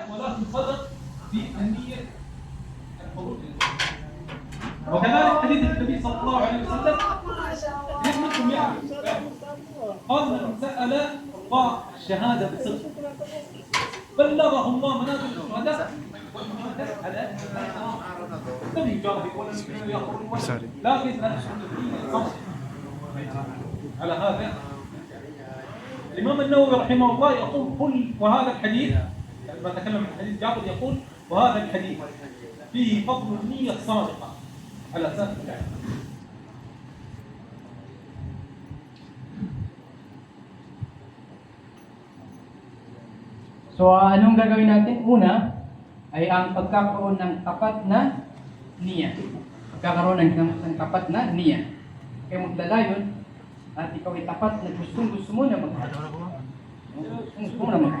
ولكن صدق في أهمية الخروج وكذلك حديث النبي صلى الله عليه وسلم يحمدكم يعلم قال من سأل الله الشهادة بصدق بلغه الله منازل الشهداء والمشهداء على لم يجاهد ولم يخرج لكن الصبر على هذا الإمام النووي رحمه الله يقول كل وهذا الحديث لما تكلم عن حديث جابر يقول وهذا الحديث فيه فضل النية الصادقة على أساس الفعل So, ah, anong gagawin natin? Una, ay ang pagkakaroon ng tapat na niya. Pagkakaroon ng, ng tapat na niya. Kaya maglalayon, at ikaw ay tapat na gustong gusto mo na mag Gustong gusto mo na mag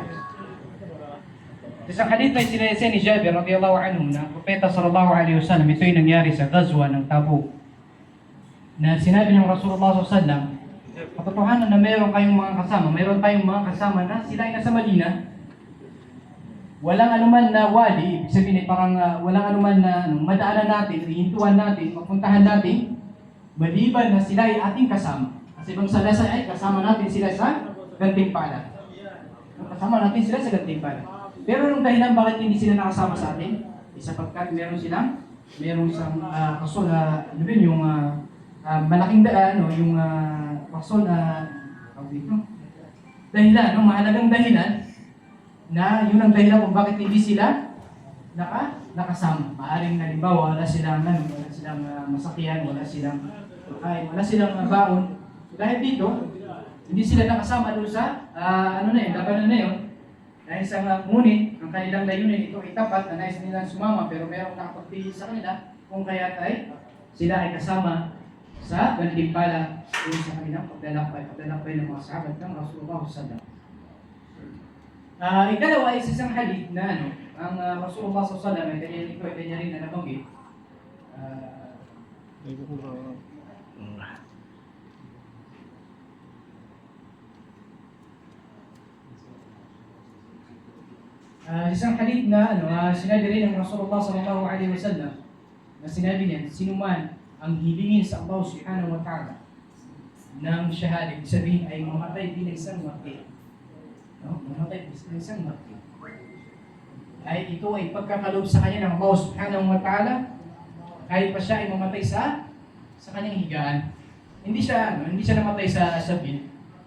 Sa hadith na sinayasya ni Jabir radiyallahu anhu na Propeta sallallahu alaihi wasallam, ito yung nangyari sa Gazwa ng Tabuk. Na sinabi ng Rasulullah sallallahu alaihi wasallam, katotohanan na meron kayong mga kasama, meron tayong mga kasama na sila ay nasa Madina, walang anuman na wali, ibig sabihin ay parang ah, walang anuman na ano, madaanan natin, ihintuan natin, mapuntahan natin, maliban na sila ay ating kasama. Kasi ibang salasa ay kasama natin sila sa gantimpala. Kasama natin sila sa gantimpala. Pero nung dahilan bakit hindi sila nakasama sa atin, is sapagkat meron silang, meron isang uh, rason na, ano ba yun, yung ah, ah, malaking da, ano, yung uh, rason na, tawag dito, dahilan, no? mahalagang dahilan, na yun ang dahilan kung bakit hindi sila naka, nakasama. Maaring halimbawa, wala silang, ano, wala silang uh, masakihan, wala silang kain, wala silang uh, baon. Dahil dito, hindi sila nakasama doon sa, ah, ano na yun, labanan na yun. Dahil sa uh, ngunit, ang kanilang layunin ito ay tapat na nais nilang sumama pero merong nakapagpili sa kanila kung kaya ay sila ay kasama sa gantimpala doon sa kanilang paglalakbay, paglalakbay ng mga sahabat ng Rasulullah sallallahu Ah, ikalawa ay sa isang hadith na ano, ang ah, Rasulullah sallallahu alaihi wasallam ay kanya rin na nabanggit. Ah, ah, isang hadith na ano, ah, sinabi rin ng Rasulullah sallallahu alaihi wasallam na sinabi niya, sino man ang hilingin sa Allah subhanahu wa ta'ala ng shahada, sabihin ay mamatay bilang isang martir. No? Mamatay bilang isang martir. Ay ito ay pagkakalob sa kanya ng Allah subhanahu wa ta'ala kahit pa siya ay mamatay sa sa kanyang higaan. Hindi siya ano, hindi siya namatay sa sa.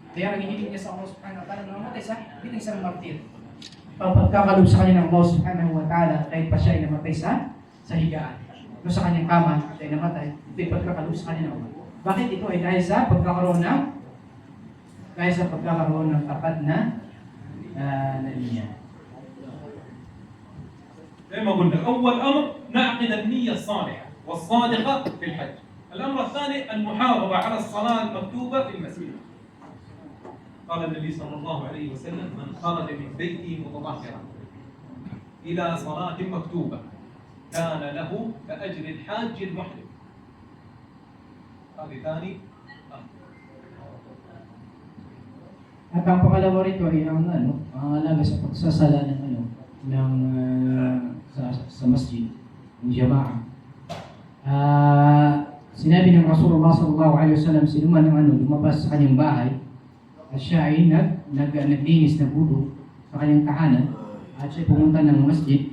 Kaya nangihiling niya sa Allah subhanahu wa ta'ala na mamatay sa bilang isang martir. Ang pagkakalob sa kanya ng Allah subhanahu wa ta'ala kahit pa siya ay namatay sa sa higaan. No, sa kanyang kama siya ay namatay. Ito ay pagkakalob sa kanya ng Allah. Bakit ito ay dahil sa pagkakaroon ng dahil sa pagkakaroon ng tapat na uh, na linya. زي ما قلنا أول أمر نعقد النية الصالحة والصادقة في الحج الأمر الثاني المحافظة على الصلاة المكتوبة في المسجد قال النبي صلى الله عليه وسلم من خرج من بيته متطهرا إلى صلاة مكتوبة كان له كأجر الحاج المحرم هذه ثاني At ang pangalawa rito ay ang ano, ang alaga sa pagsasala ng ano, ng ah, sa, sa masjid, ng jama'a. Ah, sinabi ng Rasulullah sallallahu alaihi wasallam sino man ang ano, lumabas sa kanyang bahay at siya ay nag, nag, naglinis na budo sa kanyang tahanan at siya pumunta ng masjid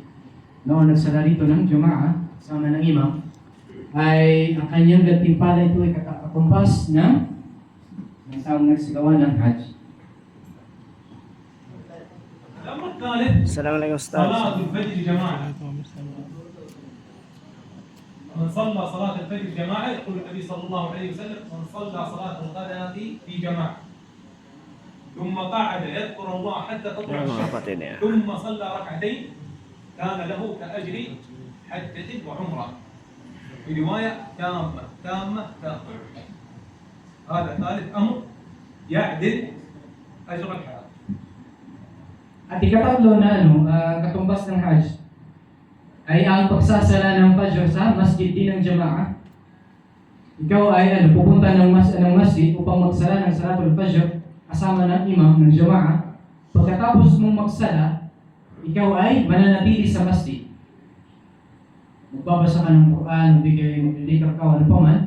noon nagsala rito ng jama'a sama ng imam ay ang kanyang gantimpala ito ay katakumpas ng ng taong nagsagawa ng hajj. الأمر الثالث السلام عليكم استاذ صلاة الفجر جماعة من صلى صلاة الفجر جماعة يقول النبي صلى الله عليه وسلم من صلى صلاة الغداة في جماعة ثم قعد يذكر الله حتى تطلع نعم، الشمس. ثم صلى ركعتين كان له كأجر حجة وعمرة في رواية تامة تامة تامة هذا ثالث أمر يعدل أجر الحج At ikatatlo na ano, ah, katumbas ng Hajj ay ang pagsasala ng Fajr sa masjid din ng Jama'a. Ikaw ay ano, pupunta ng, mas, ng masjid upang magsala ng Salatul Fajr kasama ng imam ng Jama'a. Pagkatapos mong magsala, ikaw ay mananatili sa masjid. Magbabasa ka ng Quran, bigay maglilika ka, ano pa man.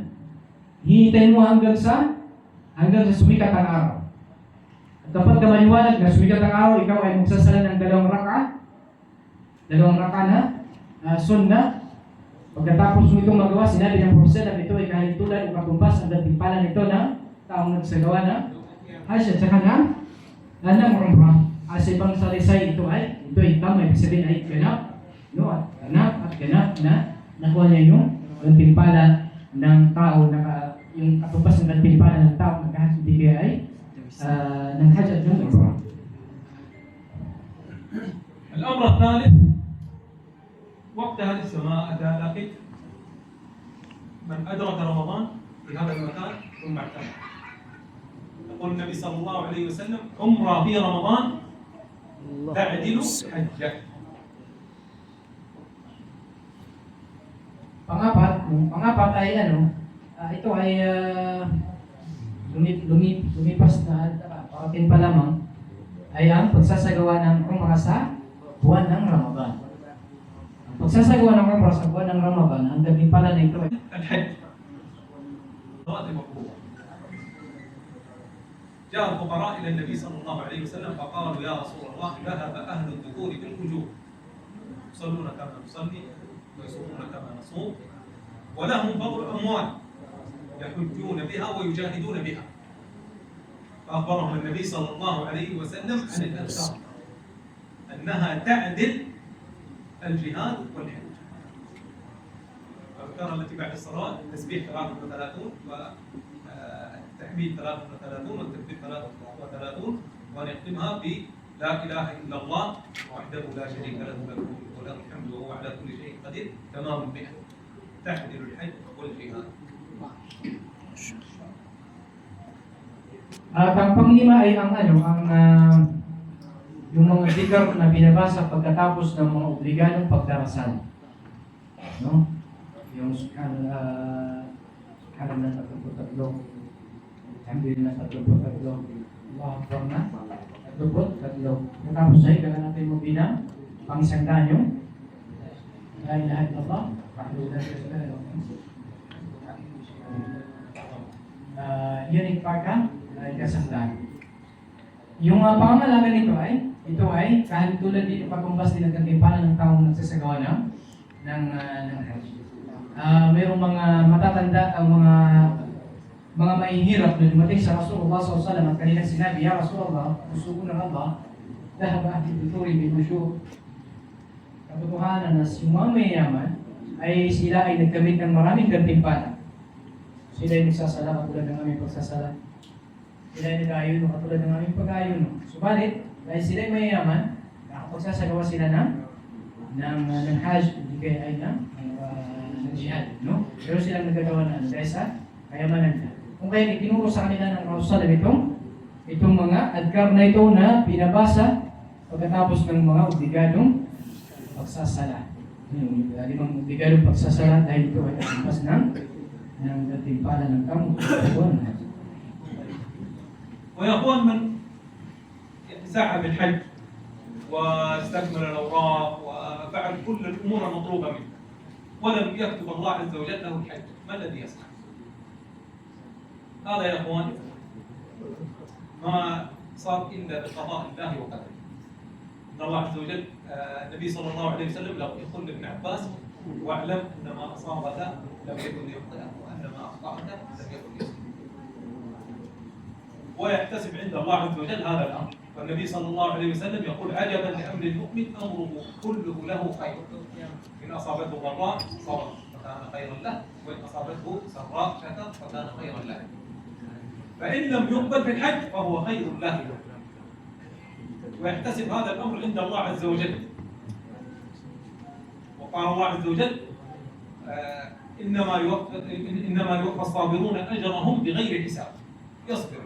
Hihintayin mo hanggang sa hanggang sa sumikat ang araw. At kapag ka maliwanag na sumikat ang araw, ikaw ay magsasala ng dalawang raka, dalawang raka na uh, sunna. Pagkatapos mo itong magawa, sinabi ng Prophet na ito ay kahit tulad o katumbas ang dating nito na taong nagsagawa na Hajj at saka na na ng umrah. As ibang salisay ito ay, ito ay tama, ibig sabihin ay ganap, no, at ganap at ganap na nakuha niya yung gantimpala ng tao, naka, yung katumbas ng gantimpala ng tao nagkahajj hindi kaya ay uh, ng hajj at ng umrah. الأمر الثالث وقتها لسه ما أتى لكن من أدرك رمضان في هذا المكان ثم اعتمر يقول النبي صلى الله عليه وسلم عمرة في رمضان تعدل حجة Pangapat, yung pangapat ay ano, ah, ito ay uh, lumip, lumip, lumipas na uh, parating pa lamang ay ang pagsasagawa ng umrah sa buwan ng Ramadan. Ang pagsasagawa ng umrah sa buwan ng Ramadan, ang gabi pala na ito ay الحج صلاة مقبولة جاء الفقراء إلى النبي صلى الله عليه وسلم فقالوا يا رسول الله ذهب أهل الذكور بالأجور يصلون كما نصلي ويصومون كما نصوم ولهم فضل أموال يحجون بها ويجاهدون بها. فأخبرهم النبي صلى الله عليه وسلم عن الأذكار أنها تعدل الجهاد والحج. الأذكار التي بعد الصلاة التسبيح 33 والتحميد 33 والتكبير 33 ونختمها ب لا إله إلا الله وحده لا شريك له له وله الحمد وهو على كل شيء قدير تمام المئة تعدل الحج والجهاد At ang panglima ay ang ano, ang ah, yung mga dikar na binabasa pagkatapos ng mga obligadong pagdarasal. No? Yung uh, karam na tatlo-tatlo. Sambil na tatlo-tatlo. Allah Akbar na. Tatlo-tatlo. Pagkatapos ay kailangan natin mo bilang pang isang daan yung La ilaha illallah. Wahdahu la syarika lahu. uh, unique parka ay kasanglan. Yung uh, pangangalaga nito ay, ito ay kahit tulad dito patumbas din ang katimpalan ng taong nagsasagawa ng ng, uh, ng. Uh, mayroong mga matatanda ang mga mga mahihirap na dumating sa Rasulullah SAW at kanilang sinabi, Ya Rasulullah, gusto ko ng Allah, dahil ahli bituri bin musyur. Katotohanan na yung mga mayayaman ay sila ay nagkamit ng maraming gantimpala. Sila ay nagsasala katulad ng aming pagsasala. Sila ay nag-ayuno katulad ng aming pag-ayuno. Subalit, dahil sila ay mayayaman, nakapagsasagawa sila ng ng, uh, ng hajj, hindi kaya ay ng, uh, ng jihad. No? Pero silang nagagawa na dahil sa kayamanan nila. Kung kaya itinuro sa kanila ng Rasulullah itong itong mga adkar na ito na pinabasa pagkatapos ng mga obligadong pagsasala. Yung limang obligadong pagsasala dahil ito ay kasimpas ng ng gatimpala ng kamot. ويا اخوان من سعى بالحج واستكمل الاوراق وفعل كل الأمور المطلوبه منه ولم يكتب الله عز وجل له الحج ما الذي يصنع؟ هذا يا إخوان ما صار إلا بقضاء الله وقدره. إن الله عز وجل آه، النبي صلى الله عليه وسلم يقول لابن عباس واعلم أن ما أصابك لم يكن ليخطئك وأن ما أخطأك لم يكن ليصيبك ويحتسب عند الله عز وجل هذا الأمر. والنبي صلى الله عليه وسلم يقول عجبا لأمر المؤمن أمره كله له خير. إن أصابته ضراء صبر فكان خيرا له وإن أصابته سراء شكر فكان خيرا له. فإن لم يقبل في الحج فهو خير له. ويحتسب هذا الأمر عند الله عز وجل. وقال الله عز وجل آه، إنما يوفى إنما يوفى الصابرون أجرهم بغير حساب. يصبر.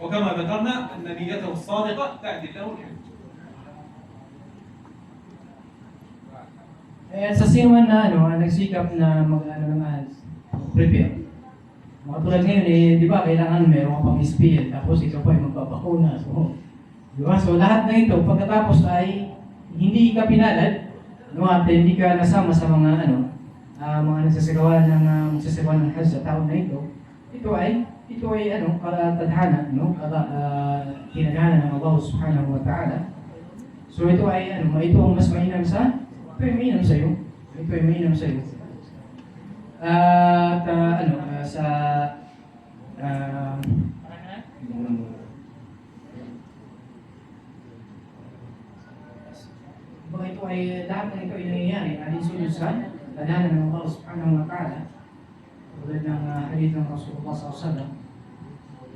وكما ذكرنا ان نيته الصادقة تعدل له الحج. Eh, sa sino man na ano, nagsikap na mag ano prepare. Mga tulad ngayon eh, di ba, kailangan meron ka pang SPL, tapos ikaw pa ay magbabakuna. So, Di ba? So lahat ng ito, pagkatapos ay hindi ka pinalad, no, at hindi ka nasama sa mga ano, ah, mga nagsasagawa ng uh, magsasagawa ng hajj sa taon na ito, ito ay ito ay ano, kalatadhana, no, kala, uh, tinadhana ng Allah subhanahu wa ta'ala. So ito ay ano, ito ang mas mainam sa, ito ay mainam sa iyo. Ito ay mainam sa iyo. At ah, ano, ah, sa ah, Baka ito ay lahat ng ito ay nangyayari alinsunod sa tadhana ng Allah subhanahu wa ta'ala. Tulad ng uh, hadith ng Rasulullah SAW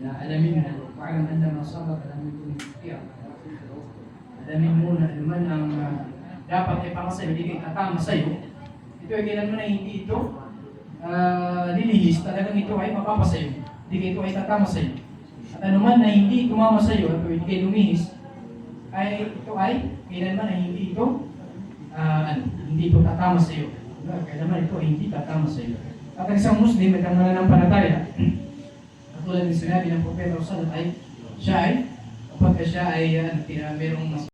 na alamin na paalam anda masabat alamin ko ng kaya. Alamin mo na naman ang ah, dapat ay para sa'yo, hindi kayo tatama sa'yo. Ito ay kailan mo na hindi ito uh, lilihis, talagang ito ay mapapasayo. Hindi ito ay tatama sa'yo. At anuman na hindi tumama sa'yo at hindi kayo lumihis, ay ito ay kailanman ay hindi ito ah, ano, hindi ito tatama sa iyo. Kailanman ito ay hindi tatama sa iyo. At ang isang Muslim ay mananampalataya, katulad ng sinabi ng Propeta Sallallahu ay siya ay kapag siya ay uh, merong mas